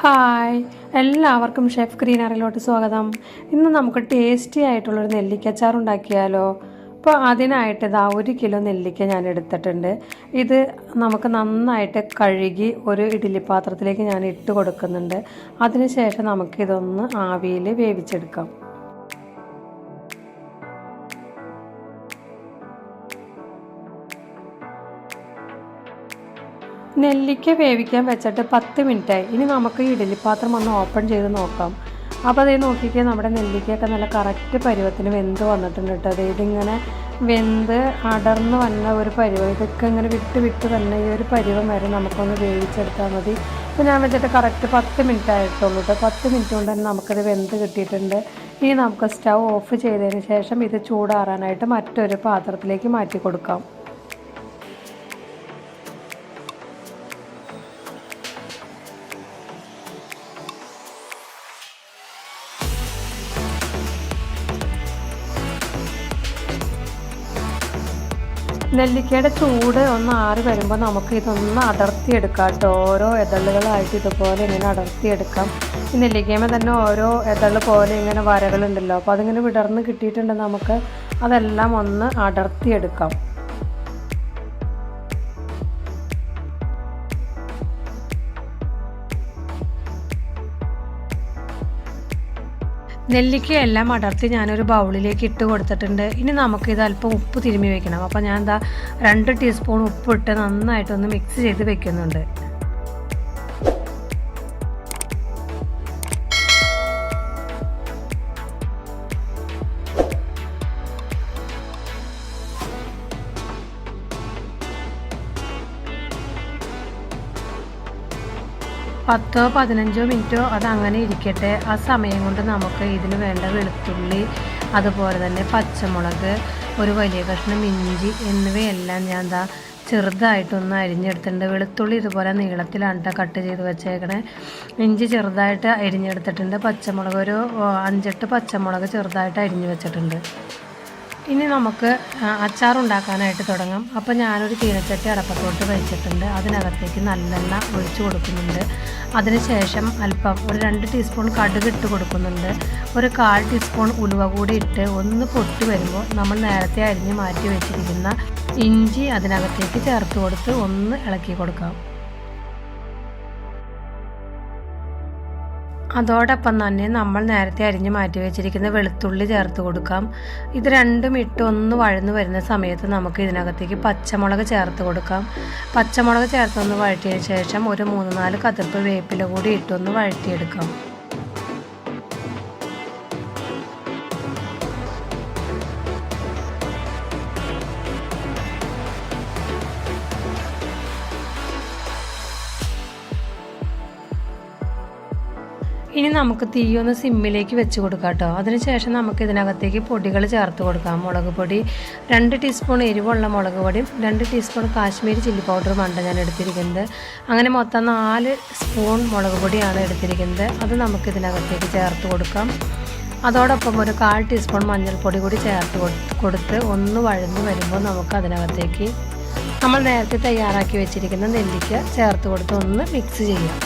Hi എല്ലാവർക്കും chef ഗ്രീനറിലോട്ട് സ്വാഗതം. ഇന്ന് നമുക്ക് ടേസ്റ്റി ആയിട്ടുള്ളൊരു നെല്ലിക്കച്ചാർ ഉണ്ടാക്കിയാലോ. അപ്പോൾ അതിനായിട്ട് ഇതാ ഒരു കിലോ നെല്ലിക്ക ഞാൻ എടുത്തിട്ടുണ്ട്. ഇത് നമുക്ക് നന്നായിട്ട് കഴുകി ഒരു ഇഡ്ഡലി പാത്രത്തിലേക്ക് ഞാൻ ഇട്ട് കൊടുക്കുന്നുണ്ട്. അതിനുശേഷം നമുക്കിതൊന്ന് ആവിയിൽ വേവിച്ചെടുക്കാം. നെല്ലിക്ക വേവിക്കാൻ വെച്ചിട്ട് പത്ത് മിനിറ്റായി. ഇനി നമുക്ക് ഈ ഇഡലിപ്പാത്രം ഒന്ന് ഓപ്പൺ ചെയ്ത് നോക്കാം. അപ്പോൾ അതേ നോക്കിക്കേ നമ്മുടെ നെല്ലിക്കയൊക്കെ നല്ല കറക്റ്റ് പരുവത്തിന് വെന്ത് വന്നിട്ടുണ്ട് കേട്ടോ. അത് ഇതിങ്ങനെ വെന്ത് അടർന്ന് വന്ന ഒരു പരുവം. ഇതൊക്കെ ഇങ്ങനെ വിട്ട് വിട്ട് തന്നെ ഈ ഒരു പരുവം വരെ നമുക്കൊന്ന് വേവിച്ചെടുത്താൽ മതി. ഇപ്പോൾ ഞാൻ വെച്ചിട്ട് കറക്റ്റ് പത്ത് മിനിറ്റ് ആയിട്ടുള്ളൂ കേട്ടോ. പത്ത് മിനിറ്റ് കൊണ്ട് തന്നെ നമുക്കത് വെന്ത് കിട്ടിയിട്ടുണ്ട്. ഇനി നമുക്ക് സ്റ്റൗ ഓഫ് ചെയ്തതിന് ശേഷം ഇത് ചൂടാറാനായിട്ട് മറ്റൊരു പാത്രത്തിലേക്ക് മാറ്റി കൊടുക്കാം. നെല്ലിക്കയുടെ ചൂട് ഒന്ന് ആറി വരുമ്പോൾ നമുക്ക് ഇതൊന്ന് അടർത്തിയെടുക്കാം കേട്ടോ. ഓരോ ഇതളുകളായിട്ട് ഇതുപോലെ ഇങ്ങനെ അടർത്തിയെടുക്കാം. ഈ നെല്ലിക്കയുമ്പോൾ തന്നെ ഓരോ ഇതൾ പോലെ ഇങ്ങനെ വരകളുണ്ടല്ലോ. അപ്പോൾ അതിങ്ങനെ വിടർന്ന് കിട്ടിയിട്ടുണ്ട് നമുക്ക്. അതെല്ലാം ഒന്ന് അടർത്തിയെടുക്കാം. നെല്ലിക്കയെല്ലാം അടർത്തി ഞാനൊരു ബൗളിലേക്ക് ഇട്ട് കൊടുത്തിട്ടുണ്ട്. ഇനി നമുക്കിത് അല്പം ഉപ്പ് തിരുമ്മി വെക്കണം. അപ്പോൾ ഞാൻ എന്താ രണ്ട് ടീസ്പൂൺ ഉപ്പിട്ട് നന്നായിട്ടൊന്ന് മിക്സ് ചെയ്ത് വെക്കുന്നുണ്ട്. പത്തോ പതിനഞ്ചോ മിനിറ്റോ അത് അങ്ങനെ ഇരിക്കട്ടെ. ആ സമയം കൊണ്ട് നമുക്ക് ഇതിന് വേണ്ട വെളുത്തുള്ളി അതുപോലെ തന്നെ പച്ചമുളക് ഒരു വലിയ കഷ്ണം ഇഞ്ചി എന്നിവയെല്ലാം ഞാൻ എന്താ ചെറുതായിട്ടൊന്ന് അരിഞ്ഞെടുത്തിട്ടുണ്ട്. വെളുത്തുള്ളി ഇതുപോലെ നീളത്തിലാണ് കേട്ടോ കട്ട് ചെയ്ത് വെച്ചേക്കണേ. ഇഞ്ചി ചെറുതായിട്ട് അരിഞ്ഞെടുത്തിട്ടുണ്ട്. പച്ചമുളക് ഒരു അഞ്ചെട്ട് പച്ചമുളക് ചെറുതായിട്ട് അരിഞ്ഞു വെച്ചിട്ടുണ്ട്. ഇനി നമുക്ക് അച്ചാർ ഉണ്ടാക്കാനായിട്ട് തുടങ്ങാം. അപ്പോൾ ഞാനൊരു ചീനച്ചട്ടി അടപ്പത്തോട്ട് വെച്ചിട്ടുണ്ട്. അതിനകത്തേക്ക് നല്ലെണ്ണ ഒഴിച്ചു കൊടുക്കുന്നുണ്ട്. അതിനുശേഷം അല്പം ഒരു രണ്ട് ടീസ്പൂൺ കടുക് ഇട്ട് കൊടുക്കുന്നുണ്ട്. ഒരു കാൽ ടീസ്പൂൺ ഉലുവ കൂടി ഇട്ട് ഒന്ന് പൊട്ടി വരുമ്പോൾ നമ്മൾ നേരത്തെ അരിഞ്ഞ് മാറ്റി വെച്ചിരിക്കുന്ന ഇഞ്ചി അതിനകത്തേക്ക് ചേർത്ത് കൊടുത്ത് ഒന്ന് ഇളക്കി കൊടുക്കാം. അതോടൊപ്പം തന്നെ നമ്മൾ നേരത്തെ അരിഞ്ഞു മാറ്റി വെച്ചിരിക്കുന്ന വെളുത്തുള്ളി ചേർത്ത് കൊടുക്കാം. ഇത് രണ്ടും ഇട്ട് ഒന്ന് വഴന്നു വരുന്ന സമയത്ത് നമുക്ക് ഇതിനകത്തേക്ക് പച്ചമുളക് ചേർത്ത് കൊടുക്കാം. പച്ചമുളക് ചേർത്തൊന്ന് വഴറ്റിയതിന് ശേഷം ഒരു മൂന്ന് നാല് കതിർപ്പ് വേപ്പില കൂടി ഇട്ടൊന്ന് വഴറ്റിയെടുക്കാം. ഇനി നമുക്ക് തീ ഒന്ന് സിമ്മിലേക്ക് വെച്ച് കൊടുക്കാം കേട്ടോ. അതിനുശേഷം നമുക്ക് ഇതിനകത്തേക്ക് പൊടികൾ ചേർത്ത് കൊടുക്കാം. മുളക് പൊടി രണ്ട് ടീസ്പൂൺ എരിവുള്ള മുളക് പൊടിയും രണ്ട് ടീസ്പൂൺ കാശ്മീരി ചില്ലി പൗഡറുമാണ് ഞാൻ എടുത്തിരിക്കുന്നത്. അങ്ങനെ മൊത്തം നാല് സ്പൂൺ മുളക് പൊടിയാണ് എടുത്തിരിക്കുന്നത്. അത് നമുക്ക് ഇതിനകത്തേക്ക് ചേർത്ത് കൊടുക്കാം. അതോടൊപ്പം ഒരു കാൽ ടീസ്പൂൺ മഞ്ഞൾപ്പൊടി കൂടി ചേർത്ത് കൊടുത്ത് ഒന്ന് വഴന്ന് വരുമ്പോൾ നമുക്ക് അതിനകത്തേക്ക് നമ്മൾ നേരത്തെ തയ്യാറാക്കി വെച്ചിരിക്കുന്ന നെല്ലിക്ക ചേർത്ത് കൊടുത്ത് ഒന്ന് മിക്സ് ചെയ്യാം.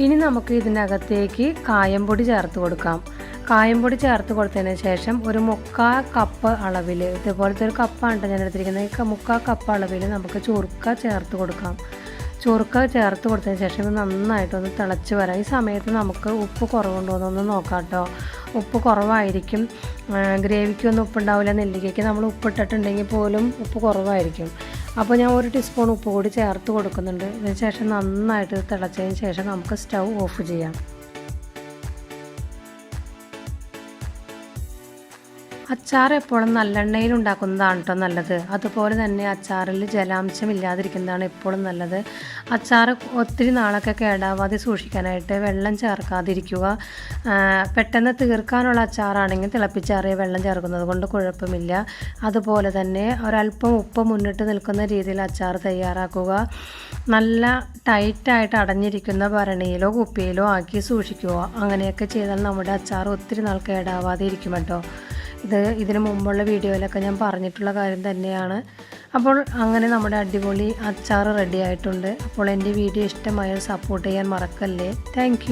ഇനി നമുക്ക് ഇതിനകത്തേക്ക് കായംപൊടി ചേർത്ത് കൊടുക്കാം. കായംപൊടി ചേർത്ത് കൊടുത്തതിന് ശേഷം ഒരു മുക്കാ കപ്പ് അളവിൽ ഇതുപോലത്തെ ഒരു കപ്പാണ് ഞാൻ എടുത്തിരിക്കുന്നത്. മുക്കാ കപ്പ് അളവിൽ നമുക്ക് ചുറുക്ക ചേർത്ത് കൊടുക്കാം. ചുറുക്ക ചേർത്ത് കൊടുത്തതിന് ശേഷം നന്നായിട്ടൊന്ന് തിളച്ച് വരാം. ഈ സമയത്ത് നമുക്ക് ഉപ്പ് കുറവുണ്ടോ എന്നൊന്ന് നോക്കാം കേട്ടോ ഉപ്പ് കുറവായിരിക്കും. ഗ്രേവിക്കൊന്നും ഉപ്പുണ്ടാവില്ല നെല്ലിക്കയ്ക്ക് നമ്മൾ ഉപ്പിട്ടിട്ടുണ്ടെങ്കിൽ പോലും ഉപ്പ് കുറവായിരിക്കും. അപ്പോൾ ഞാൻ ഒരു ടീസ്പൂൺ ഉപ്പ് കൂടി ചേർത്ത് കൊടുക്കുന്നുണ്ട്. ഇതിന് ശേഷം നന്നായിട്ട് തിളച്ചതിന് ശേഷം നമുക്ക് സ്റ്റൗ ഓഫ് ചെയ്യാം. അച്ചാർ എപ്പോഴും നല്ലെണ്ണയിൽ ഉണ്ടാക്കുന്നതാണ് കേട്ടോ നല്ലത്. അതുപോലെ തന്നെ അച്ചാറിൽ ജലാംശം ഇല്ലാതിരിക്കുന്നതാണ് എപ്പോഴും നല്ലത്. അച്ചാർ ഒത്തിരി നാളൊക്കെ കേടാവാതെ സൂക്ഷിക്കാനായിട്ട് വെള്ളം ചേർക്കാതിരിക്കുക. പെട്ടെന്ന് തീർക്കാനുള്ള അച്ചാറാണെങ്കിൽ തിളപ്പിച്ചാറിയ വെള്ളം ചേർക്കുന്നത് കൊണ്ട് കുഴപ്പമില്ല. അതുപോലെ തന്നെ ഒരല്പം ഉപ്പ് മുന്നിട്ട് നിൽക്കുന്ന രീതിയിൽ അച്ചാർ തയ്യാറാക്കുക. നല്ല ടൈറ്റായിട്ട് അടഞ്ഞിരിക്കുന്ന ഭരണിയിലോ കുപ്പിയിലോ ആക്കി സൂക്ഷിക്കുക. അങ്ങനെയൊക്കെ ചെയ്താൽ നമ്മുടെ അച്ചാർ ഒത്തിരി നാൾ കേടാവാതെ ഇരിക്കും കേട്ടോ. ഇത് ഇതിനു മുമ്പുള്ള വീഡിയോയിലൊക്കെ ഞാൻ പറഞ്ഞിട്ടുള്ള കാര്യം തന്നെയാണ്. അപ്പോൾ അങ്ങനെ നമ്മുടെ അടിപൊളി അച്ചാർ റെഡി ആയിട്ടുണ്ട്. അപ്പോൾ എന്റെ വീഡിയോ ഇഷ്ടമായാൽ സപ്പോർട്ട് ചെയ്യാൻ മറക്കല്ലേ. താങ്ക്